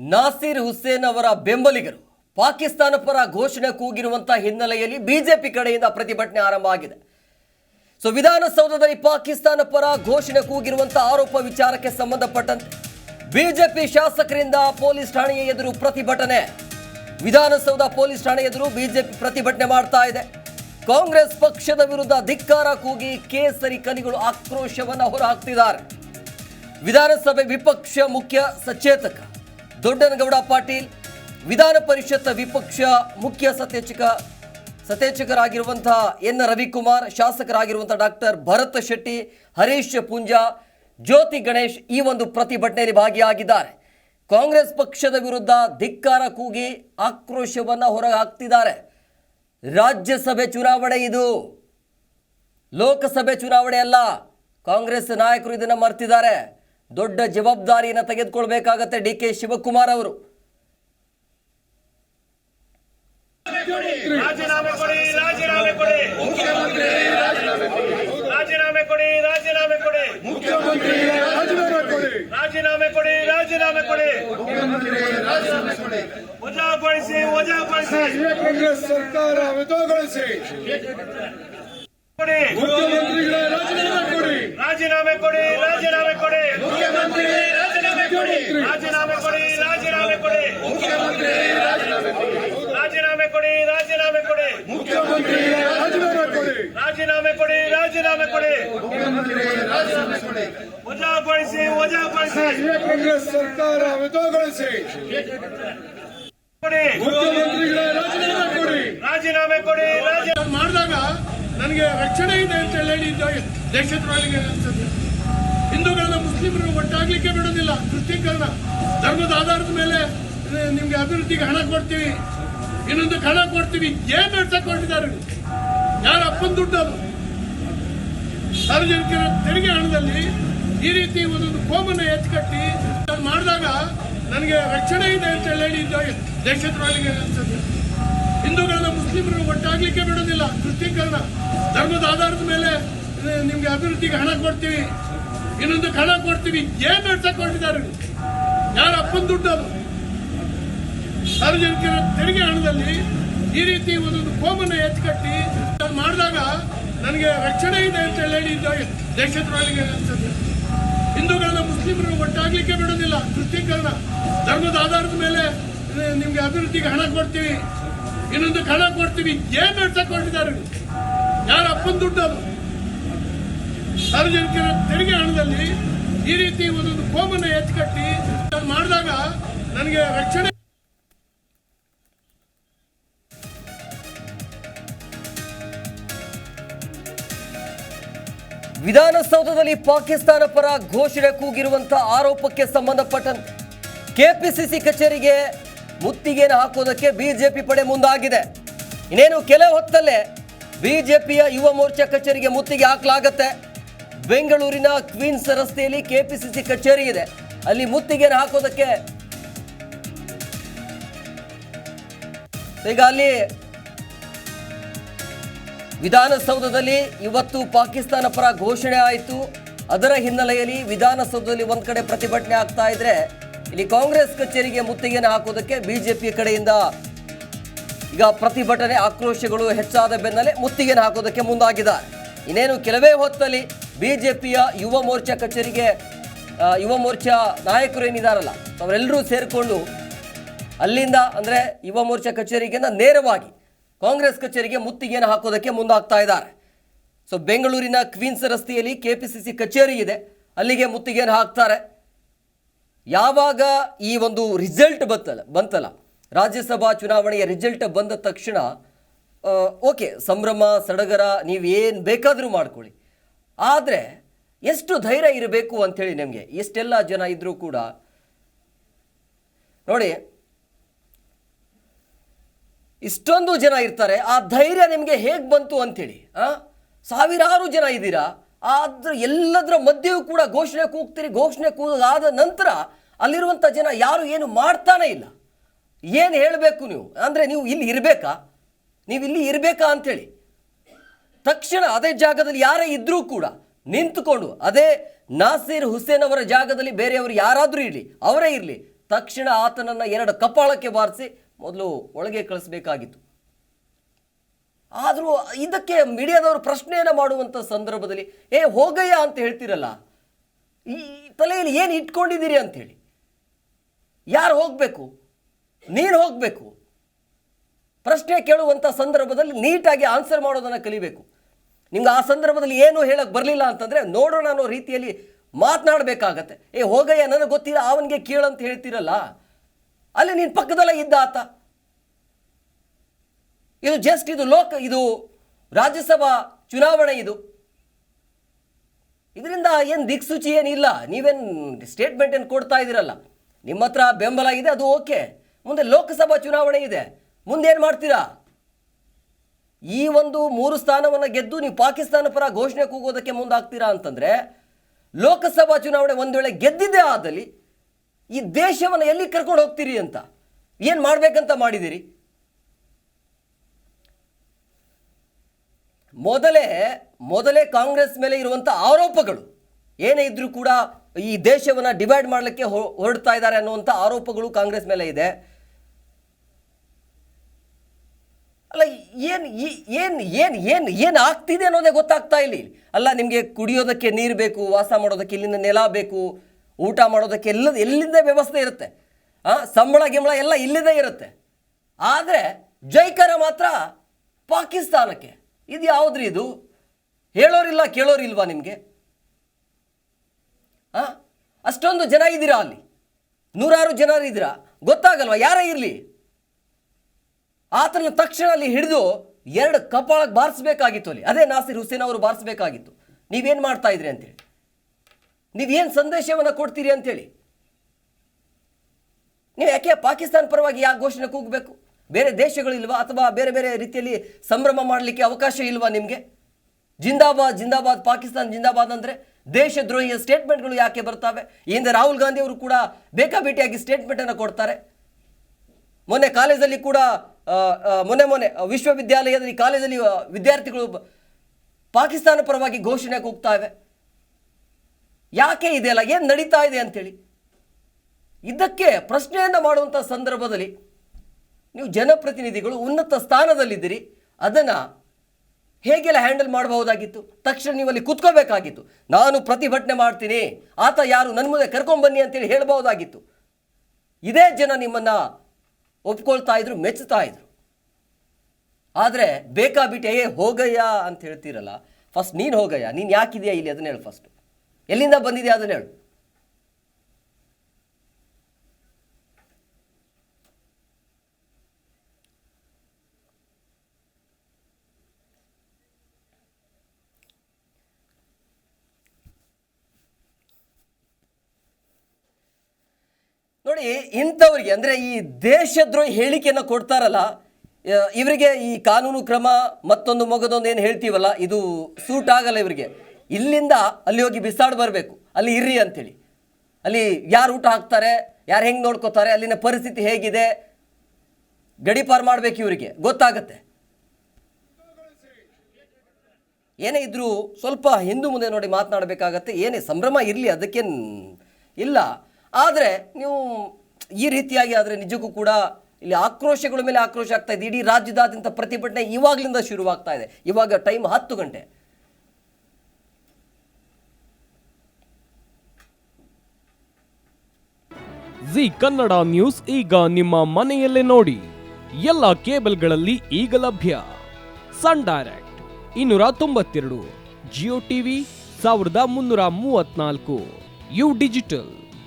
ನಾಸೀರ್ ಹುಸೇನ್ ಅವರ ಬೆಂಬಲಿಗರು ಪಾಕಿಸ್ತಾನ ಪರ ಘೋಷಣೆ ಕೂಗಿರುವಂತಹ ಹಿನ್ನೆಲೆಯಲ್ಲಿ ಬಿಜೆಪಿ ಕಡೆಯಿಂದ ಪ್ರತಿಭಟನೆ ಆರಂಭ ಆಗಿದೆ. ಸೊ, ವಿಧಾನಸೌಧದಲ್ಲಿ ಪಾಕಿಸ್ತಾನ ಪರ ಘೋಷಣೆ ಕೂಗಿರುವಂತಹ ಆರೋಪ ವಿಚಾರಕ್ಕೆ ಸಂಬಂಧಪಟ್ಟಂತೆ ಬಿಜೆಪಿ ಶಾಸಕರಿಂದ ಪೊಲೀಸ್ ಠಾಣೆಯ ಎದುರು ಪ್ರತಿಭಟನೆ. ವಿಧಾನಸೌಧ ಪೊಲೀಸ್ ಠಾಣೆ ಎದುರು ಬಿಜೆಪಿ ಪ್ರತಿಭಟನೆ ಮಾಡ್ತಾ ಇದೆ. ಕಾಂಗ್ರೆಸ್ ಪಕ್ಷದ ವಿರುದ್ಧ ಧಿಕ್ಕಾರ ಕೂಗಿ ಕೇಸರಿ ಕಲಿಗಳು ಆಕ್ರೋಶವನ್ನು ಹೊರಹಾಕ್ತಿದ್ದಾರೆ. ವಿಧಾನಸಭೆ ವಿಪಕ್ಷ ಮುಖ್ಯ ಸಚೇತಕ ದೊಡ್ಡನಗೌಡ ಪಾಟೀಲ್, ವಿಧಾನ ಪರಿಷತ್ ವಿಪಕ್ಷ ಮುಖ್ಯ ಸತೇಚಕ ಸತೇಚಕರಾಗಿರುವಂತಹ ಎನ್ ರವಿಕುಮಾರ್, ಶಾಸಕರಾಗಿರುವಂತಹ ಡಾಕ್ಟರ್ ಭರತ್ ಶೆಟ್ಟಿ, ಹರೀಶ್ ಪುಂಜಾ, ಜ್ಯೋತಿ ಗಣೇಶ್ ಈ ಒಂದು ಪ್ರತಿಭಟನೆಯಲ್ಲಿ ಭಾಗಿಯಾಗಿದ್ದಾರೆ. ಕಾಂಗ್ರೆಸ್ ಪಕ್ಷದ ವಿರುದ್ಧ ಧಿಕ್ಕಾರ ಕೂಗಿ ಆಕ್ರೋಶವನ್ನು ಹೊರಗೆ ಹಾಕ್ತಿದ್ದಾರೆ ರಾಜ್ಯಸಭೆ ಚುನಾವಣೆ ಇದು. ಲೋಕಸಭೆ ಚುನಾವಣೆ ಅಲ್ಲ. ಕಾಂಗ್ರೆಸ್ ನಾಯಕರು ಇದನ್ನು ಮರ್ತಿದ್ದಾರೆ. ದೊಡ್ಡ ಜವಾಬ್ದಾರಿಯನ್ನು ತೆಗೆದುಕೊಳ್ಬೇಕಾಗತ್ತೆ ಡಿ ಕೆ ಶಿವಕುಮಾರ್ ಅವರು. ರಾಜೀನಾಮೆ ಕೊಡಿ ರಾಜೀನಾಮೆ ಕೊಡಿ. ರಾಜೀನಾಮೆ ಕೊಡಿ. ರಾಜೀನಾಮೆ ಕೊಡಿ ಮುಖ್ಯಮಂತ್ರಿ ರಾಜೀನಾಮೆ ಕೊಡಿ. ರಾಜೀನಾಮೆ ಕೊಡಿ ರಾಜೀನಾಮೆ ಕೊಡಿ. ವಜಾಗೊಳಿಸಿ ವಜಾಗೊಳಿಸಿ. ಕಾಂಗ್ರೆಸ್ ಸರ್ಕಾರ ವಿಧಗೊಳಿಸಿ. ಕೊಡಿ ಮುಖ್ಯಮಂತ್ರಿಗಳ ರಾಜೀನಾಮೆ ಕೊಡಿ ರಾಜೀನಾಮೆ ಕೊಡಿ ರಾಜೀನಾಮೆ ಕೊಡಿ ಮುಖ್ಯಮಂತ್ರಿ ರಾಜೀನಾಮೆ ಕೊಡಿ ರಾಜೀನಾಮೆ ಕೊಡಿ ರಾಜೀನಾಮೆ ಕೊಡಿ ಮುಖ್ಯಮಂತ್ರಿ ರಾಜೀನಾಮೆ ಕೊಡಿ ರಾಜೀನಾಮೆ ಕೊಡಿ ರಾಜೀನಾಮೆ ಕೊಡಿ ಮುಖ್ಯಮಂತ್ರಿ ರಾಜೀನಾಮೆ ಕೊಡಿ ರಾಜೀನಾಮೆ ಕೊಡಿ ರಾಜೀನಾಮೆ ಕೊಡಿ ಮುಖ್ಯಮಂತ್ರಿ ರಾಜೀನಾಮೆ ಕೊಡಿ ವಜಾಗೊಳಿಸಿ ವಜಾಗೊಳಿಸಿ ಕಾಂಗ್ರೆಸ್ ಸರ್ಕಾರ ವಿಧಗೊಳಿಸಿ ಕೊಡಿ ಮುಖ್ಯಮಂತ್ರಿಗಳ ರಾಜೀನಾಮೆ ಕೊಡಿ ರಾಜೀನಾಮೆ ಕೊಡಿ ರಾಜೀನಾಮೆ ನಾನು ಮಾಡಿದಾಗ ನನಗೆ ರಕ್ಷಣೆ ಇದೆ ಅಂತ ಹೇಳಿ ದೇಶದ್ರೋಹಿಗೆ ಅನ್ಸುತ್ತೆ ಹಿಂದೂಗಳನ್ನ ಮುಸ್ಲಿಮರು ಒಟ್ಟಾಗ್ಲಿಕ್ಕೆ ಬಿಡೋದಿಲ್ಲ. ಕೃಷ್ಣೀಕರಣ ಧರ್ಮದ ಆಧಾರದ ಮೇಲೆ ನಿಮ್ಗೆ ಅಭಿವೃದ್ಧಿಗೆ ಹಣ ಕೊಡ್ತೀವಿ ಇನ್ನೊಂದು ಹಣ ಕೊಡ್ತೀವಿ ಏನ್ ಇವ್ರು? ಯಾರ ಅಪ್ಪನ ದುಡ್ಡು ಅದು? ಸಾರ್ವಜನಿಕರ ತೆರಿಗೆ ಹಣದಲ್ಲಿ ಈ ರೀತಿ ಒಂದೊಂದು ಕೋಮನ್ನ ಎಚ್ಚು ಕಟ್ಟಿ ಮಾಡಿದಾಗ ನನಗೆ ರಕ್ಷಣೆ ಇದೆ ಅಂತ ಹೇಳಿ ದೇಶದ್ರೋಹಿಗೆ ಅನ್ಸುತ್ತೆ ಹಿಂದೂಗಳನ್ನ ಮುಸ್ಲಿಮರು ಒಟ್ಟಾಗ್ಲಿಕ್ಕೆ ಬಿಡೋದಿಲ್ಲ ತುಷ್ಟೀಕರಣ ಧರ್ಮದ ಆಧಾರದ ಮೇಲೆ ನಿಮ್ಗೆ ಅಭಿವೃದ್ಧಿಗೆ ಹಣ ಕೊಡ್ತೀವಿ. ಇನ್ನೊಂದು ಹಣ ಕೊಡ್ತೀವಿ. ಏನ್ ನಡ್ಸಕೊಂಡಿದ್ದಾರೆ? ಯಾರ ಅಪ್ಪನ ದುಡ್ಡು ಅದು? ಸಾರ್ವಜನಿಕರ ತೆರಿಗೆ ಹಣದಲ್ಲಿ ಈ ರೀತಿ ಒಂದೊಂದು ಕೋಮನ್ನು ನಾನು ಮಾಡಿದಾಗ ನನಗೆ ರಕ್ಷಣೆ ಇದೆ ಅಂತ ಹೇಳಿ ದೇಶದ್ರೋಹಿಗೆ ಹಿಂದೂಗಳನ್ನ ಮುಸ್ಲಿಮರು ಒಟ್ಟಾಗ್ಲಿಕ್ಕೆ ಬಿಡೋದಿಲ್ಲ ತುಷ್ಟೀಕರಣ ಧರ್ಮದ ಆಧಾರದ ಮೇಲೆ ನಿಮ್ಗೆ ಅಭಿವೃದ್ಧಿಗೆ ಹಣ ಕೊಡ್ತೀವಿ. ಇನ್ನೊಂದು ಕಳ ಕೊಡ್ತೀವಿ ಏನ್ ನಡ್ಸಕ್ ಹೊರಟಿದ್ದಾರೆ ಇವ್ರು? ಯಾರ ಅಪ್ಪನ ದುಡ್ಡು ಅದು ಸಾರ್ವಜನಿಕರ ತೆರಿಗೆ ಹಣದಲ್ಲಿ ಈ ರೀತಿ ಒಂದೊಂದು ಕೋಮನ್ನ ನಾನು ಮಾಡಿದಾಗ ನನಗೆ ರಕ್ಷಣೆ ವಿಧಾನಸೌಧದಲ್ಲಿ ಪಾಕಿಸ್ತಾನ ಪರ ಘೋಷಣೆ ಕೂಗಿರುವಂತಹ ಆರೋಪಕ್ಕೆ ಸಂಬಂಧಪಟ್ಟಂತೆ ಕೆಪಿಸಿಸಿ ಕಚೇರಿಗೆ ಮುತ್ತಿಗೆಯನ್ನು ಹಾಕೋದಕ್ಕೆ ಬಿಜೆಪಿ ಪಡೆ ಮುಂದಾಗಿದೆ. ಇನ್ನೇನು ಕೆಲ ಹೊತ್ತಲ್ಲೇ ಬಿಜೆಪಿಯ ಯುವ ಮೋರ್ಚಾ ಕಚೇರಿಗೆ ಮುತ್ತಿಗೆ ಹಾಕಲಾಗತ್ತೆ. ಬೆಂಗಳೂರಿನ ಕ್ವೀನ್ಸ್ ರಸ್ತೆಯಲ್ಲಿ ಕೆಪಿಸಿಸಿ ಕಚೇರಿ ಇದೆ. ಅಲ್ಲಿ ಮುತ್ತಿಗೆಯನ್ನು ಹಾಕೋದಕ್ಕೆ ಈಗ ಅಲ್ಲಿ ವಿಧಾನಸೌಧದಲ್ಲಿ ಇವತ್ತು ಪಾಕಿಸ್ತಾನ ಪರ ಘೋಷಣೆ ಆಯಿತು. ಅದರ ಹಿನ್ನೆಲೆಯಲ್ಲಿ ವಿಧಾನಸೌಧದಲ್ಲಿ ಒಂದು ಕಡೆ ಪ್ರತಿಭಟನೆ ಆಗ್ತಾ ಇದ್ರೆ ಇಲ್ಲಿ ಕಾಂಗ್ರೆಸ್ ಕಚೇರಿಗೆ ಮುತ್ತಿಗೆಯನ್ನು ಹಾಕೋದಕ್ಕೆ ಬಿಜೆಪಿ ಕಡೆಯಿಂದ ಈಗ ಪ್ರತಿಭಟನೆ, ಆಕ್ರೋಶಗಳು ಹೆಚ್ಚಾದ ಬೆನ್ನಲ್ಲೇ ಮುತ್ತಿಗೆಯನ್ನು ಹಾಕೋದಕ್ಕೆ ಮುಂದಾಗಿದ್ದಾರೆ ಇನ್ನೇನು, ಕೆಲವೇ ಹೊತ್ತಲ್ಲಿ ಬಿಜೆಪಿಯ ಯುವ ಮೋರ್ಚಾ ಕಚೇರಿಗೆ ಯುವ ಮೋರ್ಚಾ ನಾಯಕರು ಏನಿದಾರಲ್ಲ, ಅವರೆಲ್ಲರೂ ಸೇರಿಕೊಂಡು ಅಲ್ಲಿಂದ ಅಂದರೆ ಯುವ ಮೋರ್ಚಾ ಕಚೇರಿಗಿಂತ ನೇರವಾಗಿ ಕಾಂಗ್ರೆಸ್ ಕಚೇರಿಗೆ ಮುತ್ತಿಗೆಯನ್ನು ಹಾಕೋದಕ್ಕೆ ಮುಂದಾಗ್ತಾ ಇದ್ದಾರೆ. ಸೊ ಬೆಂಗಳೂರಿನ ಕ್ವೀನ್ಸ್ ರಸ್ತೆಯಲ್ಲಿ ಕೆಪಿಸಿಸಿ ಕಚೇರಿ ಇದೆ. ಅಲ್ಲಿಗೆ ಮುತ್ತಿಗೆಯನ್ನು ಹಾಕ್ತಾರೆ. ಯಾವಾಗ ಈ ಒಂದು ರಿಸಲ್ಟ್ ಬಂತಲ್ಲ ಬಂತಲ್ಲ? ರಾಜ್ಯಸಭಾ ಚುನಾವಣೆಯ ರಿಸಲ್ಟ್ ಬಂದ ತಕ್ಷಣ ಓಕೆ, ಸಂಭ್ರಮ, ಸಡಗರ, ನೀವು ಏನು ಬೇಕಾದರೂ ಮಾಡ್ಕೊಳ್ಳಿ. ಆದರೆ, ಎಷ್ಟು ಧೈರ್ಯ ಇರಬೇಕು ಅಂಥೇಳಿ ನಿಮಗೆ? ಎಷ್ಟೆಲ್ಲ ಜನ ಇದ್ದರೂ ಕೂಡ, ನೋಡಿ, ಇಷ್ಟೊಂದು ಜನ ಇರ್ತಾರೆ, ಆ ಧೈರ್ಯ ನಿಮಗೆ ಹೇಗೆ ಬಂತು ಅಂಥೇಳಿ ಸಾವಿರಾರು ಜನ ಇದ್ದೀರಾ, ಆದ್ರ ಎಲ್ಲದರ ಮಧ್ಯೆಯೂ ಕೂಡ ಘೋಷಣೆ ಕೂಗ್ತೀರಿ, ಘೋಷಣೆ ಕೂಗಾದ ನಂತರ ಅಲ್ಲಿರುವಂಥ ಜನ ಯಾರು ಏನು ಮಾಡ್ತಾನೆ ಇಲ್ಲ. ಏನು ಹೇಳಬೇಕು ನೀವು? ಅಂದರೆ ನೀವು ಇಲ್ಲಿ ಇರಬೇಕಾ? ನೀವು ಇಲ್ಲಿ ಇರಬೇಕಾ ಅಂಥೇಳಿ ತಕ್ಷಣ ಅದೇ ಜಾಗದಲ್ಲಿ ಯಾರೇ ಇದ್ದರೂ ಕೂಡ ನಿಂತುಕೊಂಡು, ಅದೇ ನಾಸೀರ್ ಹುಸೇನ್ ಅವರ ಜಾಗದಲ್ಲಿ ಬೇರೆಯವರು ಯಾರಾದರೂ ಇರಲಿ, ಅವರೇ ಇರಲಿ, ತಕ್ಷಣ ಆತನನ್ನು ಎರಡು ಕಪಾಳಕ್ಕೆ ಬಾರಿಸಿ ಮೊದಲು ಒಳಗೆ ಕಳಿಸ್ಬೇಕಾಗಿತ್ತು. ಆದರೂ ಇದಕ್ಕೆ ಮೀಡಿಯಾದವರು ಪ್ರಶ್ನೆಯನ್ನು ಮಾಡುವಂಥ ಸಂದರ್ಭದಲ್ಲಿ, ಏ ಹೋಗಯ್ಯ ಅಂತ ಹೇಳ್ತಿರಲ್ಲ? ಈ ತಲೆಯಲ್ಲಿ ಏನು ಇಟ್ಕೊಂಡಿದ್ದೀರಿ ಅಂಥೇಳಿ ಯಾರು ಹೋಗಬೇಕು? ನೀನು ಹೋಗಬೇಕು. ಪ್ರಶ್ನೆ ಕೇಳುವಂಥ ಸಂದರ್ಭದಲ್ಲಿ ನೀಟಾಗಿ ಆನ್ಸರ್ ಮಾಡೋದನ್ನು ಕಲಿಬೇಕು. ನಿಮ್ಗೆ ಆ ಸಂದರ್ಭದಲ್ಲಿ ಏನು ಹೇಳಕ್ಕೆ ಬರಲಿಲ್ಲ ಅಂತಂದರೆ ನೋಡೋಣ ಅನ್ನೋ ರೀತಿಯಲ್ಲಿ ಮಾತನಾಡಬೇಕಾಗತ್ತೆ. ಏ, ಹೋಗಯ್ಯ, ನನಗೆ ಗೊತ್ತಿಲ್ಲ ಅವನಿಗೆ ಕೇಳಂತ ಹೇಳ್ತಿರಲ್ಲ? ಅಲ್ಲಿ ನೀನು ಪಕ್ಕದಲ್ಲೇ ಇದ್ದ ಆತ. ಇದು ಜಸ್ಟ್ ಇದು ಲೋಕ, ಇದು ರಾಜ್ಯಸಭಾ ಚುನಾವಣೆ ಇದು. ಇದರಿಂದ ಏನು ದಿಕ್ಸೂಚಿ ಏನಿಲ್ಲ. ನೀವೇನು ಸ್ಟೇಟ್ಮೆಂಟ್ ಏನು ಕೊಡ್ತಾ ಇದ್ದೀರಲ್ಲ? ನಿಮ್ಮ ಹತ್ರ ಬೆಂಬಲ ಇದೆ, ಅದು ಓಕೆ. ಮುಂದೆ ಲೋಕಸಭಾ ಚುನಾವಣೆ ಇದೆ. ಮುಂದೇನು ಮಾಡ್ತೀರಾ? ಈ ಒಂದು ಮೂರು ಸ್ಥಾನವನ್ನು ಗೆದ್ದು ನೀವು ಪಾಕಿಸ್ತಾನ ಪರ ಘೋಷಣೆ ಕೂಗೋದಕ್ಕೆ ಮುಂದಾಗ್ತೀರಾ ಅಂತಂದರೆ, ಲೋಕಸಭಾ ಚುನಾವಣೆ ಒಂದು ವೇಳೆ ಗೆದ್ದಿದ್ದೇ ಆದಲ್ಲಿ ಈ ದೇಶವನ್ನು ಎಲ್ಲಿ ಕರ್ಕೊಂಡು ಹೋಗ್ತೀರಿ ಅಂತ? ಏನು ಮಾಡಬೇಕಂತ ಮಾಡಿದ್ದೀರಿ? ಮೊದಲೇ ಮೊದಲೇ ಕಾಂಗ್ರೆಸ್ ಮೇಲೆ ಇರುವಂಥ ಆರೋಪಗಳು ಏನೇ ಇದ್ರೂ ಕೂಡ ಈ ದೇಶವನ್ನು ಡಿವೈಡ್ ಮಾಡಲಿಕ್ಕೆ ಹೊರಡ್ತಾ ಇದ್ದಾರೆ ಅನ್ನುವಂಥ ಆರೋಪಗಳು ಕಾಂಗ್ರೆಸ್ ಮೇಲೆ ಇದೆ. ಅಲ್ಲ, ಏನು ಏನು ಏನು ಏನು ಏನು ಆಗ್ತಿದೆ ಅನ್ನೋದೇ ಗೊತ್ತಾಗ್ತಾ ಇಲ್ಲ. ಅಲ್ಲ, ನಿಮಗೆ ಕುಡಿಯೋದಕ್ಕೆ ನೀರು ಬೇಕು, ವಾಸ ಮಾಡೋದಕ್ಕೆ ಇಲ್ಲಿಂದ ನೆಲ ಬೇಕು, ಊಟ ಮಾಡೋದಕ್ಕೆ ಎಲ್ಲ ಎಲ್ಲಿಂದ ವ್ಯವಸ್ಥೆ ಇರುತ್ತೆ? ಹಾಂ ಸಂಬಳ, ಗಿಂಬಳ ಎಲ್ಲ ಇಲ್ಲಿದೆ ಇರುತ್ತೆ. ಆದರೆ, ಜೈಕರ ಮಾತ್ರ ಪಾಕಿಸ್ತಾನಕ್ಕೆ. ಇದು ಯಾವುದ್ರಿ ಇದು? ಹೇಳೋರಿಲ್ಲ, ಕೇಳೋರಿಲ್ವಾ ನಿಮಗೆ? ಅಷ್ಟೊಂದು ಜನ ಇದ್ದೀರಾ ಅಲ್ಲಿ? ನೂರಾರು ಜನ ಇದ್ದೀರಾ? ಗೊತ್ತಾಗಲ್ವಾ? ಯಾರೇ ಇರಲಿ? ಆತನ ತಕ್ಷಣ ಅಲ್ಲಿ ಹಿಡಿದು ಎರಡು ಕಪಾಳಕ್ಕೆ ಬಾರಿಸ್ಬೇಕಾಗಿತ್ತು ಅಲ್ಲಿ. ಅದೇ ನಾಸಿರ್ ಹುಸೇನ್ ಅವರು ಬಾರಿಸ್ಬೇಕಾಗಿತ್ತು. ನೀವೇನು ಮಾಡ್ತಾ ಇದ್ರಿ ಅಂತೇಳಿ. ನೀವೇನು ಸಂದೇಶವನ್ನು ಕೊಡ್ತೀರಿ ಅಂತೇಳಿ. ನೀವು ಯಾಕೆ ಪಾಕಿಸ್ತಾನ ಪರವಾಗಿ ಯಾವ ಘೋಷಣೆ ಕೂಗಬೇಕು? ಬೇರೆ ದೇಶಗಳಿಲ್ವಾ ಅಥವಾ ಬೇರೆ ಬೇರೆ ರೀತಿಯಲ್ಲಿ ಸಂಭ್ರಮ ಮಾಡಲಿಕ್ಕೆ ಅವಕಾಶ ಇಲ್ವಾ ನಿಮಗೆ? ಜಿಂದಾಬಾದ್ ಜಿಂದಾಬಾದ್, ಪಾಕಿಸ್ತಾನ ಜಿಂದಾಬಾದ್ ಅಂದರೆ? ದೇಶದ್ರೋಹಿಯ ಸ್ಟೇಟ್ಮೆಂಟ್ಗಳು ಯಾಕೆ ಬರ್ತವೆ? ಹಿಂದೆ ರಾಹುಲ್ ಗಾಂಧಿ ಅವರು ಕೂಡ ಬೇಕಾಬೇಟಿಯಾಗಿ ಸ್ಟೇಟ್ಮೆಂಟನ್ನು ಕೊಡ್ತಾರೆ. ಮೊನ್ನೆ ಕಾಲೇಜಲ್ಲಿ ಕೂಡ ಮೊನ್ನೆ ಮೊನ್ನೆ ವಿಶ್ವವಿದ್ಯಾಲಯದಲ್ಲಿ ಕಾಲೇಜಲ್ಲಿ ವಿದ್ಯಾರ್ಥಿಗಳು ಪಾಕಿಸ್ತಾನ ಪರವಾಗಿ ಘೋಷಣೆ ಕೂಗ್ತಾವೆ ಯಾಕೆ ಇದೆಯಲ್ಲ ಏನು ನಡೀತಾ ಇದೆ ಅಂತೇಳಿ. ಇದಕ್ಕೆ ಪ್ರಶ್ನೆಯನ್ನು ಮಾಡುವಂಥ ಸಂದರ್ಭದಲ್ಲಿ ನೀವು ಜನಪ್ರತಿನಿಧಿಗಳು ಉನ್ನತ ಸ್ಥಾನದಲ್ಲಿದ್ದೀರಿ. ಅದನ್ನು ಹೇಗೆಲ್ಲ ಹ್ಯಾಂಡಲ್ ಮಾಡಬಹುದಾಗಿತ್ತು? ತಕ್ಷಣ ನೀವು ಅಲ್ಲಿ ಕುತ್ಕೋಬೇಕಾಗಿತ್ತು. ನಾನು ಪ್ರತಿಭಟನೆ ಮಾಡ್ತೀನಿ. ಆತ ಯಾರು? ನನ್ನ ಮುಂದೆ ಕರ್ಕೊಂಬನ್ನಿ ಅಂತೇಳಿ ಹೇಳ್ಬಹುದಾಗಿತ್ತು. ಇದೇ ಜನ ನಿಮ್ಮನ್ನು ಒಪ್ಕೊಳ್ತಾ ಇದ್ರು ಮೆಚ್ಚುತ್ತಾ ಇದ್ರು. ಆದರೆ ಬೇಕಾಬಿಟ್ಟೆ, ಏ ಹೋಗಯ್ಯ ಅಂತ ಹೇಳ್ತೀರಲ್ಲ, ಫಸ್ಟ್ ನೀನು ಹೋಗಯ್ಯ, ನೀನು ಯಾಕಿದೆಯಾ ಇಲ್ಲಿ? ಅದನ್ನ ಹೇಳು ಫಸ್ಟ್ ಎಲ್ಲಿಂದ ಬಂದಿದೆಯಾ? ಅದನ್ನ ಹೇಳು. ನೋಡಿ ಇಂಥವ್ರಿಗೆ, ಅಂದರೆ ಈ ದೇಶದ್ರೋಹಿ ಹೇಳಿಕೆಯನ್ನು ಕೊಡ್ತಾರಲ್ಲ ಇವರಿಗೆ ಈ ಕಾನೂನು ಕ್ರಮ, ಮತ್ತೊಂದು ಮಗದೊಂದು ಏನು ಹೇಳ್ತೀವಲ್ಲ, ಇದು ಸೂಟ್ ಆಗಲ್ಲ ಇವರಿಗೆ. ಇಲ್ಲಿಂದ ಅಲ್ಲಿ ಹೋಗಿ ಬಿಸಾಡ್ ಬರಬೇಕು. ಅಲ್ಲಿ ಇರ್ರಿ ಅಂತೇಳಿ. ಅಲ್ಲಿ ಯಾರು ಊಟ ಹಾಕ್ತಾರೆ, ಯಾರು ಹೆಂಗೆ ನೋಡ್ಕೋತಾರೆ, ಅಲ್ಲಿನ ಪರಿಸ್ಥಿತಿ ಹೇಗಿದೆ ಗಡಿಪಾರು ಮಾಡಬೇಕು ಇವರಿಗೆ. ಗೊತ್ತಾಗತ್ತೆ. ಏನೇ ಇದ್ರೂ ಸ್ವಲ್ಪ ಹಿಂದೂ ಮುಂದೆ ನೋಡಿ ಮಾತನಾಡಬೇಕಾಗತ್ತೆ. ಏನೇ ಸಂಭ್ರಮ ಇರಲಿ, ಅದಕ್ಕೇನು ಇಲ್ಲ. ಆದರೆ ನೀವು ಈ ರೀತಿಯಾಗಿ ಆದರೆ ನಿಜಕ್ಕೂ ಕೂಡ ಇಲ್ಲಿ ಆಕ್ರೋಶಗಳ ಮೇಲೆ ಆಕ್ರೋಶ ಆಗ್ತಾ ಇದೆ. ಇಡೀ ರಾಜ್ಯದಾದ್ಯಂತ ಪ್ರತಿಭಟನೆ ಇವಾಗಲಿಂದ ಶುರುವಾಗ್ತಾ ಇದೆ. ಇವಾಗ ಟೈಮ್ ಹತ್ತು ಗಂಟೆ. ಜಿ ಕನ್ನಡ ನ್ಯೂಸ್ ಈಗ ನಿಮ್ಮ ಮನೆಯಲ್ಲೇ ನೋಡಿ. ಎಲ್ಲ ಕೇಬಲ್ಗಳಲ್ಲಿ ಈಗ ಲಭ್ಯ. ಸನ್ ಡೈರೆಕ್ಟ್ ಇನ್ನೂರ ತೊಂಬತ್ತೆರಡು, ಜಿಯೋ ಟಿವಿ ಸಾವಿರದ ಮುನ್ನೂರ ಮೂವತ್ನಾಲ್ಕು ಯು ಡಿಜಿಟಲ್.